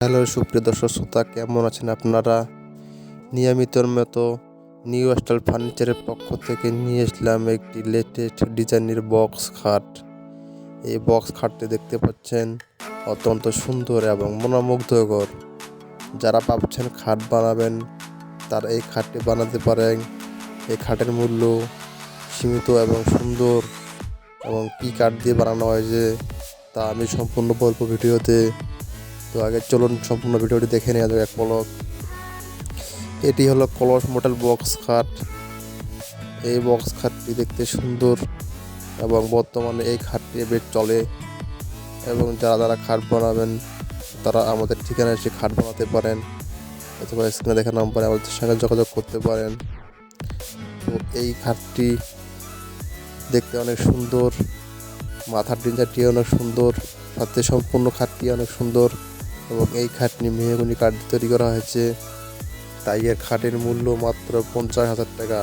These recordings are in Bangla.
হ্যালো, সুপ্রিয় দর্শক শ্রোতা, কেমন আছেন আপনারা? নিয়মিতর মতো নিউ স্টাইল ফার্নিচারের পক্ষ থেকে নিয়ে আসলাম একটি লেটেস্ট ডিজাইনের বক্স খাট। এই বক্স খাটটি দেখতে পাচ্ছেন, অত্যন্ত সুন্দর এবং মনোমুগ্ধকর। যারা ভাবছেন খাট বানাবেন, তারা এই খাটটি বানাতে পারেন। এই খাটের মূল্য সীমিত এবং সুন্দর এবং কী কাঠ দিয়ে বানানো হয়েছে। তা আমি সম্পূর্ণ বলব ভিডিওতে তো আগে চলুন সম্পূর্ণ ভিডিওটি দেখে নেওয়া যাক এক পলক এটি হলো কলস মডেল বক্স খাট। এই বক্স খাটটি দেখতে সুন্দর এবং বর্তমানে এই খাটটি বেশ চলে এবং যারা যারা খাট বানাবেন, তারা আমাদের ঠিকানায় এসে খাট বানাতে পারেন অথবা স্ক্রিনে দেখা নাম্বারে আমাদের সঙ্গে যোগাযোগ করতে পারেন। তো এই খাটটি দেখতে অনেক সুন্দর, মাথার ডিজাইনটি অনেক সুন্দর, সাথে সম্পূর্ণ খাটটি অনেক সুন্দর। এবং এই খাটটি মেহগুনি কাঠ তৈরি করা হয়েছে। তাই এর খাটের মূল্য মাত্র পঞ্চাশ হাজার টাকা।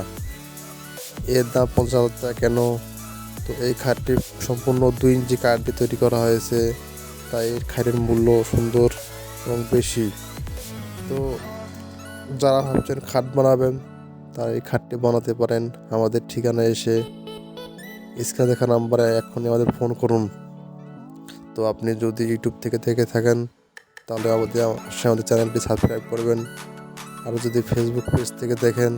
এর দাম পঞ্চাশ হাজার টাকা কেন? তো এই খাটটি সম্পূর্ণ দুই ইঞ্চি কাঠ দিয়ে তৈরি করা হয়েছে। তাই এর খাটের মূল্য সুন্দর এবং বেশি। তো যারা ভাবছেন খাট বানাবেন, তারা এই খাটটি বানাতে পারেন। আমাদের ঠিকানায় এসে স্ক্রিনে দেখা নাম্বারে এখনই আমাদের ফোন করুন। তো আপনি যদি ইউটিউব থেকে দেখে থাকেন তাহলে আমাদের অবশ্যই আমাদের চ্যানেলটি সাবস্ক্রাইব করবেন। আর যদি ফেসবুক পেজ থেকে দেখেন,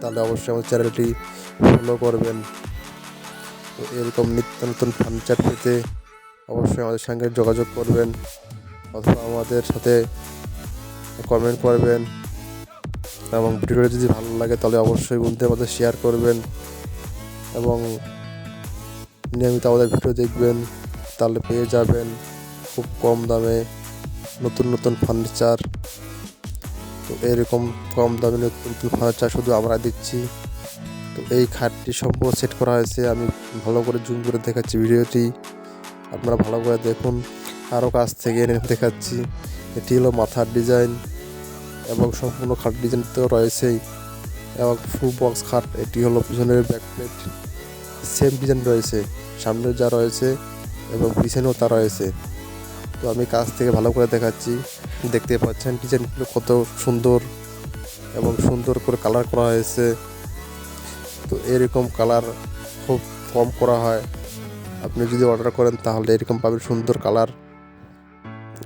তাহলে অবশ্যই আমাদের চ্যানেলটি ফলো করবেন। তো এরকম নিত্য নতুন ফার্নিচার পেতে অবশ্যই আমাদের সঙ্গে যোগাযোগ করবেন অথবা আমাদের সাথে কমেন্ট করবেন। এবং ভিডিওটা যদি ভালো লাগে, তাহলে অবশ্যই বন্ধুদের মধ্যে শেয়ার করবেন। এবং নিয়মিত আমাদের ভিডিও দেখবেন, তাহলে পেয়ে যাবেন খুব কম দামে। নতুন নতুন ফার্নিচার তো এরকম কম দামে নতুন নতুন ফার্নিচার শুধু আমরা দিচ্ছি তো এই খাটটি সম্পূর্ণ সেট করা হয়েছে। আমি ভালো করে জুম করে দেখাচ্ছি ভিডিওটি। আপনারা ভালো করে দেখুন। আরও কাছ থেকে এনে দেখাচ্ছি। এটি হলো মাথার ডিজাইন এবং সম্পূর্ণ খাট ডিজাইন তো রয়েছেই। এবং ফুল বক্স খাট, এটি হলো পিছনের ব্যাক প্লেট সেম ডিজাইন রয়েছে। সামনে যা রয়েছে এবং পিছনেও তা রয়েছে। তো আমি কাছ থেকে ভালো করে দেখাচ্ছি। দেখতে পাচ্ছেন ডিজাইনগুলো কত সুন্দর এবং সুন্দর করে কালার করা হয়েছে। তো এরকম কালার খুব কম করা হয়। আপনি যদি অর্ডার করেন তাহলে এরকম পাবেন সুন্দর কালার।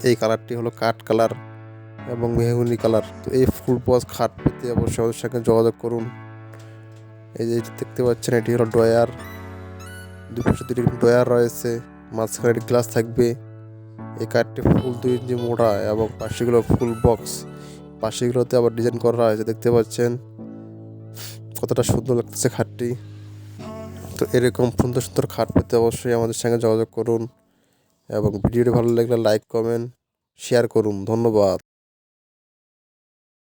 এই কালারটি হলো কাঠ কালার এবং মেহগুনি কালার। তো এই ফুল বস খাট পেতে অবশ্যই আমাদের সঙ্গে যোগাযোগ করুন। এই যে দেখতে পাচ্ছেন, এটি হলো ড্রয়ার। দুপাশে দুটি ড্রয়ার রয়েছে। মাঝখানে একটি গ্লাস থাকবে। এই কার্ডটি ফুল দুই ইঞ্চি মোটা এবং পাশেগুলো ফুল বক্স। পাশেগুলোতে আবার ডিজাইন করা হয়েছে, দেখতে পাচ্ছেন? কতটা সুন্দর লাগতেছে খাটটি। তো এরকম সুন্দর সুন্দর খাট পেতে অবশ্যই আমাদের সঙ্গে যোগাযোগ করুন এবং ভিডিওটি ভালো লাগলে লাইক, কমেন্ট, শেয়ার করুন। ধন্যবাদ।